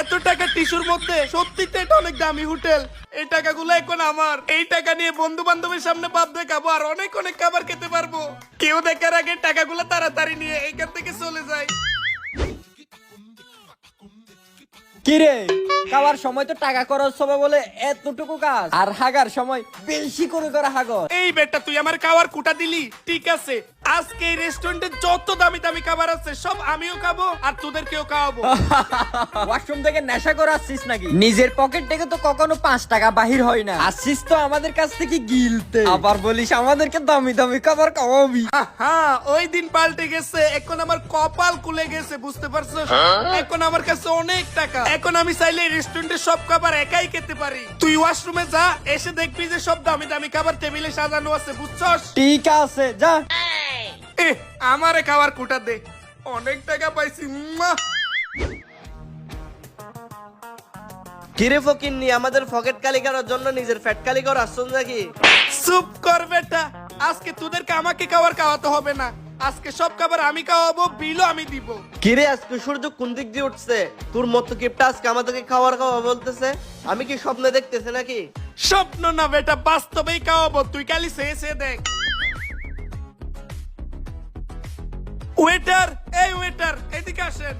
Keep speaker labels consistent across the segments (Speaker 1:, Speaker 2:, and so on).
Speaker 1: এত টাকা টিস্যুর মধ্যে? সত্যিতে এটা অনেক দামি হোটেল। এই টাকাগুলো এখন আমার। এই টাকা নিয়ে বন্ধু বান্ধবের সামনে দেখাবো আর অনেক অনেক খাবার খেতে পারব। কেউ দেখার আগে টাকাগুলো তাড়াতাড়ি নিয়ে এখান থেকে চলে যায়
Speaker 2: কিরে খাওয়ার সময় তো টাকা খরচ হবে বলে এতটুকু কাজ। আর হাগার সময় বেশি করে করে হাগর
Speaker 1: এই বেটা তুই আমার খাবার কুটা দিলি? ঠিক আছে। আজকে এই রেস্টুরেন্টে যত দামি দামি খাবার আছে সব আমিও খাব আর তোদেরকেও খাওয়াবো।
Speaker 2: ওয়াশরুম থেকে নেশা করে আসছিস নাকি? নিজের পকেট থেকে তো কখনো পাঁচ টাকা বাহির হয় না। আসছিস তো আমাদের কাছ থেকে গিলতে। আবার বলিস আমাদেরকে দামি দামি খাবার খাওয়াবি।
Speaker 1: হ্যাঁ ওই দিন পাল্টে গেছে। এখন আমার কপাল খুলে গেছে বুঝতে পারছ? এখন আমার কাছে অনেক টাকা। এখন আমি চাইলে রেস্টুরেন্টে সব খাবার একাই খেতে পারি। তুই ওয়াশরুমে যা এসে দেখবি যে সব দামি দামি খাবার টেবিলে সাজানো আছে বুঝছস?
Speaker 2: ঠিক আছে যা।
Speaker 1: আমারে খাবার কুটা দে। অনেক টাকা পাইছি।
Speaker 3: কিরে ফকিন্নি আমাদের পকেট কালি করার জন্য নিজের ফ্যাট কালি করা আসছেন নাকি?
Speaker 1: চুপ কর বেটা আজকে তোদেরকে আমাকে খাবার খাওয়াতে হবে না। আজকে সব খাবার আমি খাওয়াবো বিলও আমি দিব।
Speaker 3: কিরে আজকে সূর্য কোন দিক দিয়ে উঠছে? তোর মতো কিপটা আজকে আমাদেরকে খাবার খাওয়া বলতেছে? আমি কি স্বপ্নে দেখতেছে নাকি?
Speaker 1: স্বপ্ন না বেটা বাস্তবেই খাওয়াবো। তুই খালি সে সে দেখ। ওয়েটার এই ওয়েটার এদিকে আসেন।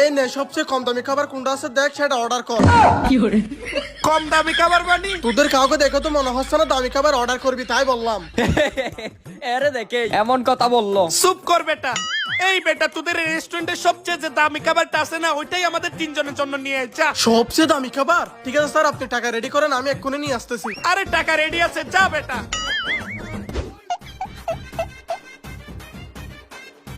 Speaker 4: এই নে সবচেয়ে কম দামি খাবার কোনটা আছে দেখ সেটা অর্ডার কর।
Speaker 1: কম দামি খাবার বানি
Speaker 4: তোদের কাউকে দেখে তো মনে হচ্ছে না দামি খাবার অর্ডার করবি তাই বললাম।
Speaker 2: এরে দেখে এমন কথা বলল।
Speaker 1: চুপ কর বেটা। এই বেটা তোদের রেস্টুরেন্টের সবচেয়ে যে দামি খাবারটা আছে না ওইটাই আমাদের তিনজনের জন্য নিয়ে আয়, যা।
Speaker 4: সবচেয়ে দামি খাবার? ঠিক আছে স্যার আপনি টাকা রেডি করেন আমি এক্ষুনি নিয়ে আসতেছি।
Speaker 1: আরে টাকা রেডি আছে যা বেটা।